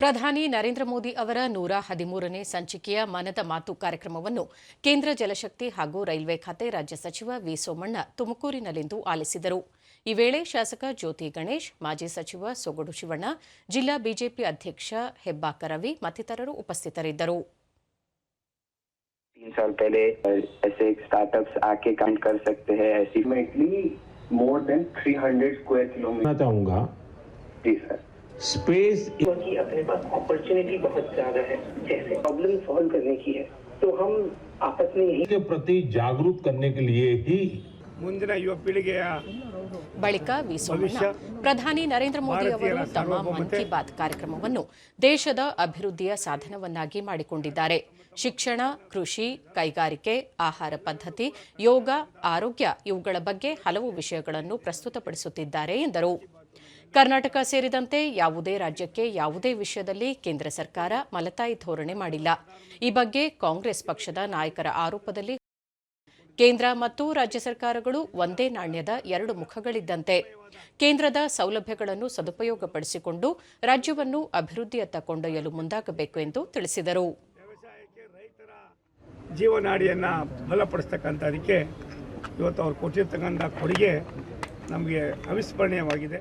ಪ್ರಧಾನಿ ನರೇಂದ್ರ ಮೋದಿ ಅವರ ನೂರ ಹದಿಮೂರನೇ ಸಂಚಿಕೆಯ ಮನದ ಮಾತು ಕಾರ್ಯಕ್ರಮವನ್ನು ಕೇಂದ್ರ ಜಲಶಕ್ತಿ ಹಾಗೂ ರೈಲ್ವೆ ಖಾತೆ ರಾಜ್ಯ ಸಚಿವ ವಿ ಸೋಮಣ್ಣ ತುಮಕೂರಿನಲ್ಲಿಂದು ಆಲಿಸಿದರು. ಈ ವೇಳೆ ಶಾಸಕ ಜ್ಯೋತಿ ಗಣೇಶ್ ಮಾಜಿ ಸಚಿವ ಸೊಗಡು ಶಿವಣ್ಣ ಜಿಲ್ಲಾ ಬಿಜೆಪಿ ಅಧ್ಯಕ್ಷ ಹೆಬ್ಬಾಕ ರವಿ ಮತ್ತಿತರರು ಉಪಸ್ಥಿತರಿದ್ದರು. तीन साल पहले ऐसे स्टार्टअप्स आके काम कर सकते हैं ऐसी ultimately more than 300 square kilometers. कहना चाहूंगा जी सर स्पेस क्योंकि अपने पास अपॉर्चुनिटी बहुत ज्यादा है जैसे प्रॉब्लम सॉल्व करने की है तो हम आपस में यही के प्रति जागरूक करने के लिए ही ಮುಂದಿನ ಯುವ ಪೀಳಿಗೆಯ ಬಳಿಕ ವಿ ಸೋಮಣ್ಣ ಪ್ರಧಾನಿ ನರೇಂದ್ರ ಮೋದಿ ಅವರು ತಮ್ಮ ಮನ್ ಕಿ ಬಾತ್ ಕಾರ್ಯಕ್ರಮವನ್ನು ದೇಶದ ಅಭಿವೃದ್ಧಿಯ ಸಾಧನವನ್ನಾಗಿ ಮಾಡಿಕೊಂಡಿದ್ದಾರೆ ಶಿಕ್ಷಣ ಕೃಷಿ ಕೈಗಾರಿಕೆ ಆಹಾರ ಪದ್ಧತಿ ಯೋಗ ಆರೋಗ್ಯ ಇವುಗಳ ಬಗ್ಗೆ ಹಲವು ವಿಷಯಗಳನ್ನು ಪ್ರಸ್ತುತಪಡಿಸುತ್ತಿದ್ದಾರೆ ಎಂದರು ಕರ್ನಾಟಕ ಸೇರಿದಂತೆ ಯಾವುದೇ ರಾಜ್ಯಕ್ಕೆ ಯಾವುದೇ ವಿಷಯದಲ್ಲಿ ಕೇಂದ್ರ ಸರ್ಕಾರ ಮಲತಾಯಿ ಧೋರಣೆ ಮಾಡಿಲ್ಲ. ಈ ಬಗ್ಗೆ ಕಾಂಗ್ರೆಸ್ ಪಕ್ಷದ ನಾಯಕರ ಆರೋಪದಲ್ಲಿ ಕೇಂದ್ರ ಮತ್ತು ರಾಜ್ಯ ಸರ್ಕಾರಗಳು ಒಂದೇ ನಾಣ್ಯದ ಎರಡು ಮುಖಗಳಿದ್ದಂತೆ. ಕೇಂದ್ರದ ಸೌಲಭ್ಯಗಳನ್ನು ಸದುಪಯೋಗಪಡಿಸಿಕೊಂಡು ರಾಜ್ಯವನ್ನು ಅಭಿವೃದ್ಧಿಯತ್ತ ಕೊಂಡೊಯ್ಯಲು ಮುಂದಾಗಬೇಕು ಎಂದು ತಿಳಿಸಿದರು. ಜೀವನಾಡಿಯನ್ನ ಬಲಪಡಿಸ್ತಕ್ಕಂಥದಕ್ಕೆ ಇವತ್ತು ಅವರು ಕೊಟ್ಟಿರ್ತಕ್ಕಂಥ ಕೊಡುಗೆ ನಮಗೆ ಅವಿಸ್ಮರಣೀಯವಾಗಿದೆ.